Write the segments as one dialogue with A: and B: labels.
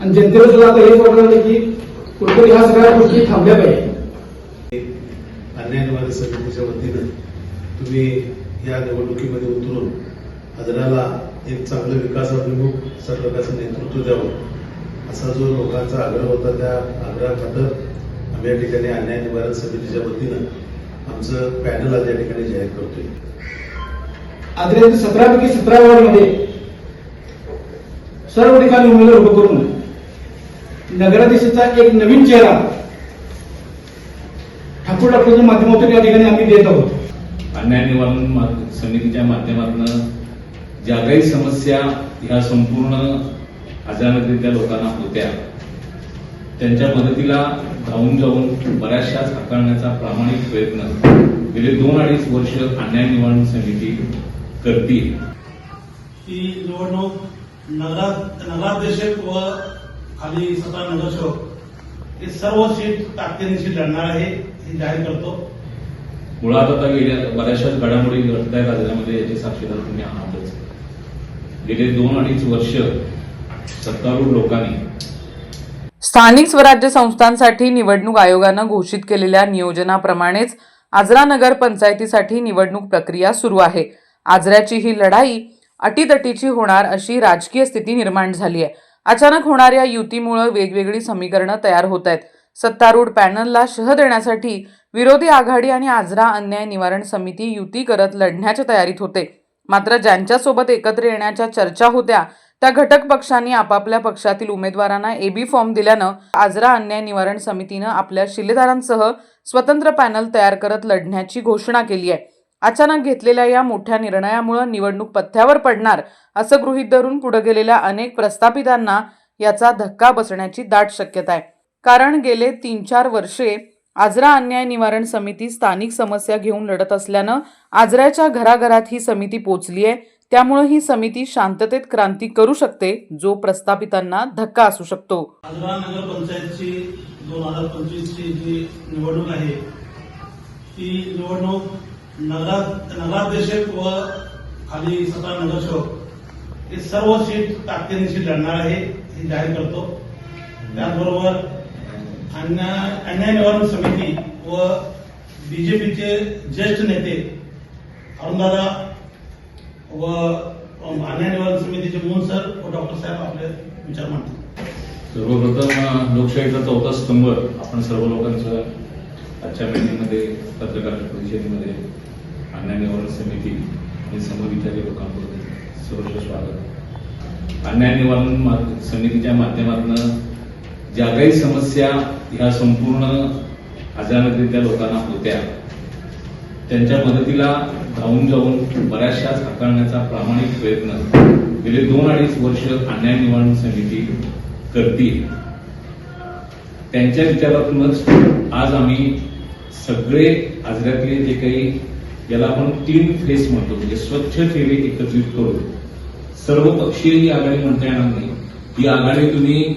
A: आणि जनतेला सुद्धा आता हेच आहे की कुठेतरी ह्या सगळ्या गोष्टी थांबल्या पाहिजे.
B: अन्याय निवारण समितीच्या वतीनं तुम्ही या निवडणुकीमध्ये उतरून आदराला एक चांगलं विकासाभिमुख सरकारचं नेतृत्व द्यावं असा जो लोकांचा आग्रह होता त्या आग्रहाखातर आम्ही या ठिकाणी अन्याय निवारण समितीच्या वतीनं आमचं पॅनल आज या ठिकाणी जाहीर करतोय.
A: आदरणीय सतरा पैकी सतरा वॉर्डमध्ये सर्व ठिकाणी उमेदवार उभं करून नगराध्यक्षाचा एक नवीन चेहरा ठाकूर डॉक्टरच्या माध्यमातून या ठिकाणी आम्ही देत आहोत.
C: अन्याय निवारण समितीच्या माध्यमातून ज्या काही समस्या ह्या संपूर्ण अचानकरित्या लोकांना होत्या त्यांच्या मदतीला धावून जाऊन बऱ्याचशा हाताळण्याचा प्रामाणिक प्रयत्न गेले दोन अडीच वर्ष अन्याय निवारण समिती करते
D: ही निवडणूक नगरा नगराध्यक्ष व खाली सतरा नगरसेवक हे सर्व सीट ताकदीनिशी लढणार आहे हे जाहीर करतो.
C: मुळात आता गेल्या बऱ्याचशाच घडामोडी घडत आहेत राज्यामध्ये याचे साक्षीदार तुम्ही आहातच. गेले दोन अडीच वर्ष सत्तारूढ लोकांनी
E: स्थानिक स्वराज्य संस्थांसाठी निवडणूक आयोगानं घोषित केलेल्या नियोजनाप्रमाणेच आजरा नगर पंचायतीसाठी निवडणूक प्रक्रिया सुरू आहे. आजऱ्याची ही लढाई अटीतटीची होणार अशी राजकीय स्थिती निर्माण झाली आहे. अचानक होणाऱ्या युतीमुळे वेगवेगळी समीकरणं तयार होत आहेत सत्तारूढ पॅनलला शह देण्यासाठी विरोधी आघाडी आणि आजरा अन्याय निवारण समिती युती करत लढण्याच्या तयारीत होते. मात्र ज्यांच्यासोबत एकत्र येण्याच्या चर्चा होत्या त्या घटक पक्षांनी आपापल्या पक्षातील उमेदवारांना एबी फॉर्म दिल्यानं आजरा अन्याय निवारण समितीनं आपल्या शिलेदारांसह स्वतंत्र पॅनल तयार करत लढण्याची घोषणा केली आहे. अचानक घेतलेल्या या मोठ्या निर्णयामुळे निवडणूक पथ्यावर पडणार असं गृहीत धरून पुढे गेलेल्या अनेक प्रस्थापितांना याचा धक्का बसण्याची दाट शक्यता आहे. कारण गेले तीन चार वर्षे आजरा अन्याय निवारण समिती स्थानिक समस्या घेऊन लढत असल्यानं आजऱ्याच्या घराघरात ही समिती पोचली आहे. त्यामुळे ही समिती शांततेत क्रांती करू शकते जो प्रस्थापितांना धक्का असू शकतो.
D: आजरा नगर पंचायतची दोन हजार पंचवीसची जी निवडणूक आहे ती निवडणूक नगरा नगराध्यक्ष व खाली सतरा नगरसेवक हे सर्व सीट ताकदीनिशी लढणार आहे हे जाहीर करतो. त्याचबरोबर अन्याय निवारण समिती व बीजेपीचे ज्येष्ठ नेते अरुणदादा व अन्याय निवारण समितीचे मोहन सर व डॉक्टर साहेब आपले विचार मांडतात
C: सर्वप्रथम लोकशाहीचा चौथा स्तंभ आपण सर्व लोकांचं आजच्या मीटिंगमध्ये पत्रकार परिषदेमध्ये अन्याय निवारण समिती आणि समविचारी लोकांबरोबर सर्व स्वागत. अन्याय निवारण मा- समितीच्या माध्यमातून ज्या काही समस्या ह्या संपूर्ण अचानकरित्या लोकांना होत्या त्यांच्या मदतीला धावून जाऊन बऱ्याचशा हाताळण्याचा प्रामाणिक प्रयत्न गेले दोन अडीच वर्ष अन्याय निवारण समिती करते त्यांच्या विचारातूनच आज आम्ही सगळे आजऱ्यातले जे काही याला आपण तीन फेस म्हणतो म्हणजे स्वच्छ चेहरे एकत्रित करून. सर्व पक्षीय ही आघाडी म्हणता येणार नाही. ही आघाडी तुम्ही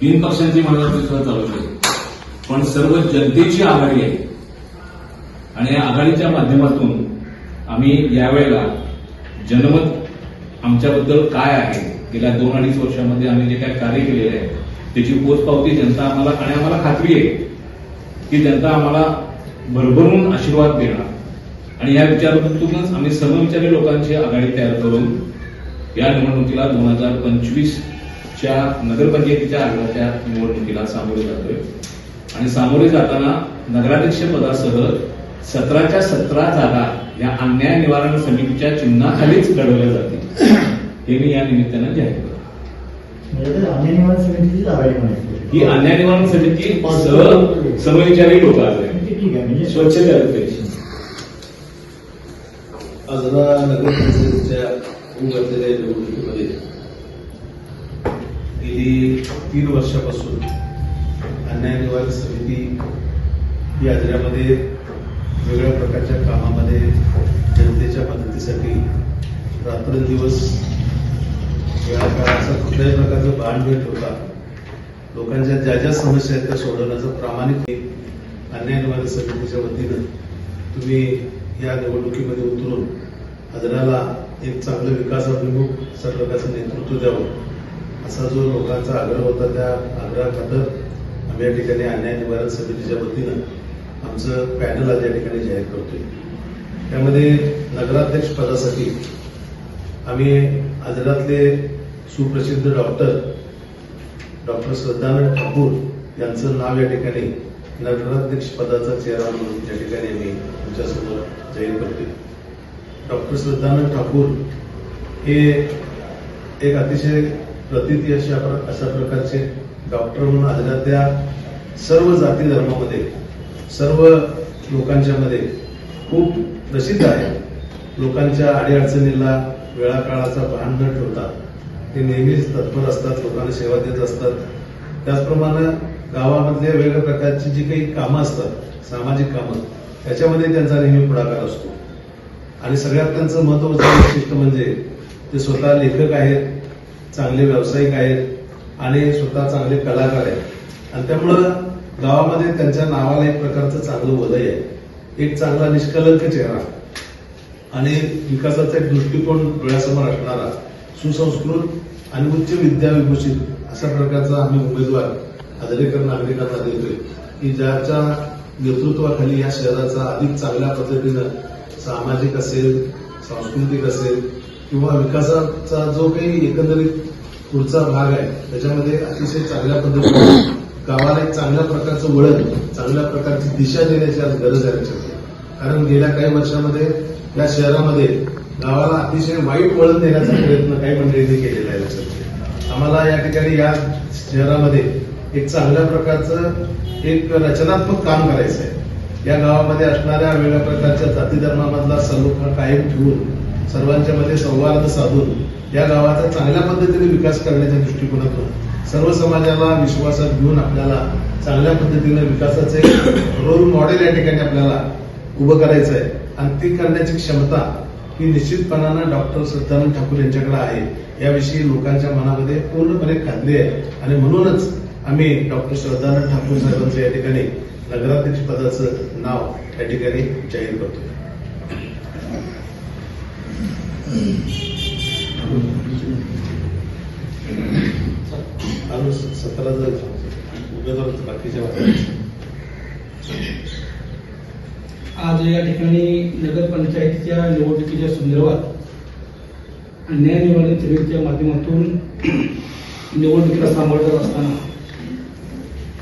C: तीन पक्षांची म्हणण्याची सुद्धा चालू शकते. पण सर्व जनतेची आघाडी आहे. आणि या आघाडीच्या माध्यमातून आम्ही यावेळेला जनमत आमच्याबद्दल काय आहे? गेल्या दोन अडीच वर्षामध्ये आम्ही जे काय कार्य केलेले आहे त्याची पोचपावती जनता आम्हाला आणि आम्हाला खात्री आहे. की जनता आम्हाला भरभरून आशीर्वाद देणार आणि या विचारातूनच आम्ही समविचारी लोकांची आघाडी तयार करून या निवडणुकीला दोन हजार पंचवीसच्या नगरपंचायतीच्या आघाडीच्या निवडणुकीला सामोरे जातोय. आणि सामोरे जाताना नगराध्यक्ष पदासह सतराच्या सतरा जागा या अन्याय निवारण समितीच्या चिन्हाखालीच लढवल्या जातील. हे मी या निमित्तानं जाहीर करतो.
F: म्हणजे तर अन्य निवारण म्हणायची.
C: ही अन्याय निवारण समिती सह समविचारी लोक आहेत
F: ठीक आहे म्हणजे
C: स्वच्छ करते
B: आजरा नगर पंचायतीच्या उघडलेल्या निवडणुकीमध्ये गेली तीन वर्षापासून अन्याय निवारण समिती ही आजऱ्यामध्ये वेगवेगळ्या प्रकारच्या कामामध्ये जनतेच्या मदतीसाठी रात्रंदिवस वेळा काळाचा कुठल्याही प्रकारचं भान भेट होता. लोकांच्या ज्या ज्या समस्या आहेत त्या सोडवण्याचं प्रामाणिक अन्याय निवारण समितीच्या वतीनं तुम्ही या निवडणुकीमध्ये उतरून हजराला एक चांगलं विकासाभिमुख सरकारचं नेतृत्व द्यावं असा जो लोकांचा आग्रह होता त्या आग्रहाखातर आम्ही या ठिकाणी अन्याय निवारण समितीच्या वतीनं आमचं पॅनल आज या ठिकाणी जाहीर करतोय. त्यामध्ये नगराध्यक्ष पदासाठी आम्ही हजरातले सुप्रसिद्ध डॉक्टर डॉक्टर श्रद्धानंद ठाकूर यांचं नाव या ठिकाणी नगराध्यक्ष पदाचा चेहरा म्हणून या ठिकाणी मी तुमच्यासमोर जाहीर करतो डॉक्टर श्रद्धानंद ठाकूर हे एक अतिशय प्रतिती अशा अशा प्रकारचे डॉक्टर म्हणून आजरातल्या सर्व जाती धर्मामध्ये सर्व लोकांच्या मध्ये खूप प्रसिद्ध आहे लोकांच्या अडीअडचणीला वेळाकाळाचा भान न ठेवता ते नेहमीच तत्पर असतात लोकांना सेवा देत असतात. त्याचप्रमाणे गावामधल्या वेगळ्या प्रकारची जी काही कामं असतात सामाजिक कामं त्याच्यामध्ये त्यांचा नेहमी पुढाकार असतो. आणि सगळ्यात त्यांचं महत्वाचं वैशिष्ट्य म्हणजे ते स्वतः लेखक आहेत चांगले व्यावसायिक आहेत आणि स्वतः चांगले कलाकार आहेत. आणि त्यामुळं गावामध्ये त्यांच्या नावाला एक प्रकारचं चांगलं वलय आहे. एक चांगला निष्कलंक चेहरा आणि विकासाचा एक दृष्टिकोन डोळ्यासमोर असणारा सुसंस्कृत आणि उच्च विद्या विभूषित अशा प्रकारचा आम्ही उमेदवार आदरेकर नागरिकांना देतोय की ज्याच्या नेतृत्वाखाली या शहराचा अधिक चांगल्या पद्धतीनं सामाजिक असेल सांस्कृतिक असेल किंवा विकासाचा जो काही एकंदरीत पुढचा भाग आहे त्याच्यामध्ये अतिशय चांगल्या पद्धतीने गावाला एक चांगल्या प्रकारचं वळण चांगल्या प्रकारची दिशा देण्याची आज गरज आहे कारण गेल्या काही वर्षामध्ये या शहरामध्ये गावाला अतिशय वाईट वळण देण्याचा प्रयत्न काही मंडळींनी केलेला आहे आम्हाला या ठिकाणी या शहरामध्ये एक चांगल्या प्रकारचं एक रचनात्मक काम करायचं आहे या गावामध्ये असणाऱ्या वेगळ्या प्रकारच्या जाती धर्मामधला सलोखा कायम ठेवून सर्वांच्या मध्ये संवाद साधून या गावाचा चांगल्या पद्धतीने विकास करण्याच्या दृष्टिकोनातून सर्व समाजाला विश्वासात घेऊन आपल्याला चांगल्या पद्धतीने विकासाचे रोल मॉडेल या ठिकाणी आपल्याला उभं करायचं आहे आणि ती करण्याची क्षमता ही निश्चितपणानं डॉक्टर श्रद्धानंद ठाकूर यांच्याकडे आहे. याविषयी लोकांच्या मनामध्ये पूर्णपणे खाल्ली आहे. आणि म्हणूनच आम्ही डॉक्टर श्रद्धानंद ठाकूर साहेबांचं या ठिकाणी नगराध्यक्ष पदाचं नाव या ठिकाणी जाहीर करतो अजून सतरा जर उमेदवार बाकीच्या
G: आज या ठिकाणी नगरपंचायतीच्या निवडणुकीच्या संदर्भात अन्याय निवारण समितीच्या माध्यमातून निवडणुकीला सांभाळत असताना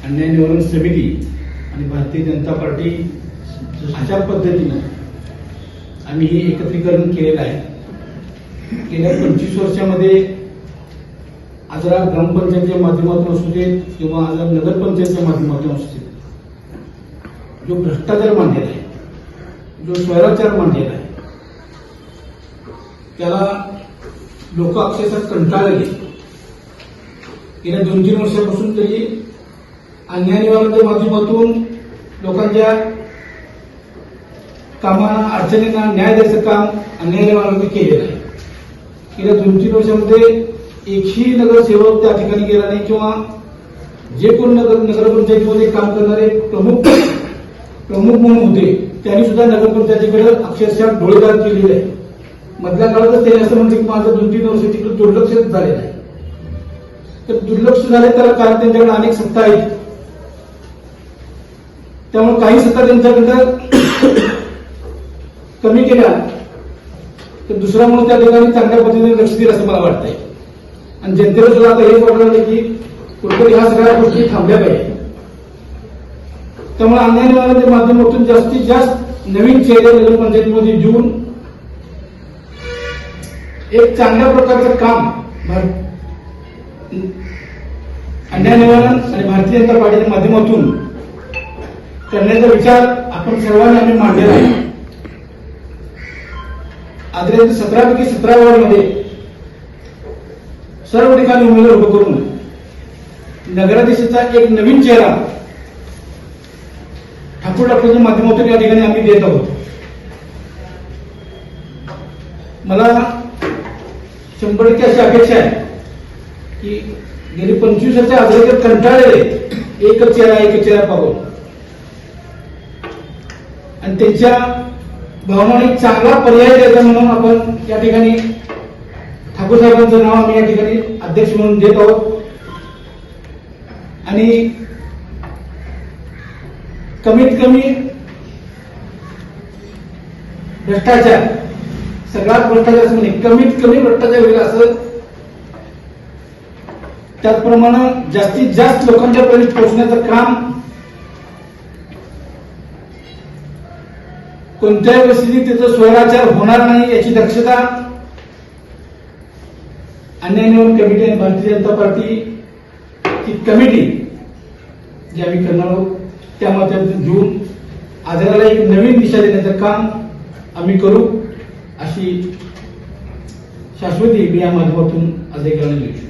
G: अन्याय निवारण समिती आणि भारतीय जनता पार्टी अशा पद्धतीनं आम्ही हे एकत्रीकरण केलेलं आहे. गेल्या पंचवीस वर्षामध्ये आजरा ग्रामपंचायतीच्या माध्यमातून असू देत किंवा आजरा नगरपंचायतीच्या माध्यमातून असू देत जो भ्रष्टाचार मांडलेला आहे जो स्वैराचार मांडलेला आहे त्याला लोक अक्षरशः कंटाळले गेल्या दोन तीन वर्षापासून तरी अन्याय माध्यमातून लोकांच्या कामांना अडचणींना न्याय द्यायचं काम अन्याय केलेलं आहे. गेल्या दोन तीन वर्षामध्ये एकही नगरसेवक त्या ठिकाणी गेला नाही किंवा जे कोण नगर नगरपंचायतीमध्ये काम करणारे प्रमुख प्रमुख म्हणून होते त्यांनी सुद्धा नगरपंचायतीकडे अक्षरशः डोळेदार केलेले आहे. मधल्या काळातच ते असं म्हणजे की माझं दोन तीन वर्ष तिकडे दुर्लक्ष झालेलं आहे. तर दुर्लक्ष झाले त्याला कारण त्यांच्याकडे अनेक सत्ता आहेत. त्यामुळे काही सत्ता त्यांच्याकडे कमी केल्या. तर दुसरा म्हणून त्या ठिकाणी चांगल्या पद्धतीने लक्ष दिलं असं मला वाटतंय. आणि जनतेला सुद्धा आता हेच वाटलं की कुठेतरी ह्या सगळ्या गोष्टी थांबल्या पाहिजे. त्यामुळे अन्याय निवारणाच्या माध्यमातून जास्तीत जास्त नवीन चेहरे नगरपंचायतीमध्ये देऊन एक चांगल्या प्रकारचं काम. अन्याय निवारण आणि भारतीय जनता पार्टीच्या माध्यमातून करण्याचा विचार आपण सर्वांनी आम्ही मांडलेला आहे. आदरे सतरापैकी सतरा वॉर्डमध्ये सर्व ठिकाणी उमेदवार उभं करून नगराध्यक्षाचा एक नवीन चेहरा ठाकूर डॉक्टरच्या माध्यमातून या ठिकाणी आम्ही देत आहोत. मला शंभर टक्के अशी अपेक्षा आहे की गेली पंचवीस वर्ष अग्रेकर कंटाळलेले एकच चेहरा एकच चेहरा पाहून. आणि त्यांच्या भावनाने चांगला पर्याय द्यायचा म्हणून आपण या ठिकाणी ठाकूर साहेबांचं नाव आम्ही या ठिकाणी अध्यक्ष म्हणून देत आहोत. आणि कमीत कमी भ्रष्टाचार सगळ्यात भ्रष्टाचार असं म्हणे कमीत कमी भ्रष्टाचार होईल असं त्याचप्रमाणे जास्तीत जास्त लोकांच्या पर्यंत पोहोचण्याचं काम कोणत्याही परिस्थितीत त्याचा स्वैराचार होणार नाही याची दक्षता अन्याय निवडणूक कमिटी आणि भारतीय जनता पार्टी ही कमिटी जी आम्ही करणार आहोत त्या माध्यमातून घेऊन आजाराला एक नवीन दिशा देण्याचं काम आम्ही करू. अशी शाश्वती मी या माध्यमातून अधिकाऱ्यांना देऊ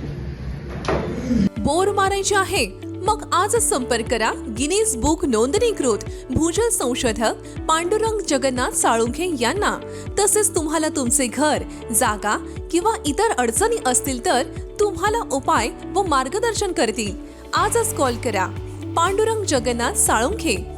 H: बोर मारायचे आहे? मग आजच संपर्क करा गिनीज बुक नोंदणीकृत भूजल संशोधक पांडुरंग जगन्नाथ साळुंखे यांना. तसेच तुम्हाला तुमचे घर जागा किंवा इतर अडचणी असतील तर तुम्हाला उपाय व मार्गदर्शन करतील. आजच कॉल करा. पांडुरंग जगन्नाथ साळुंखे.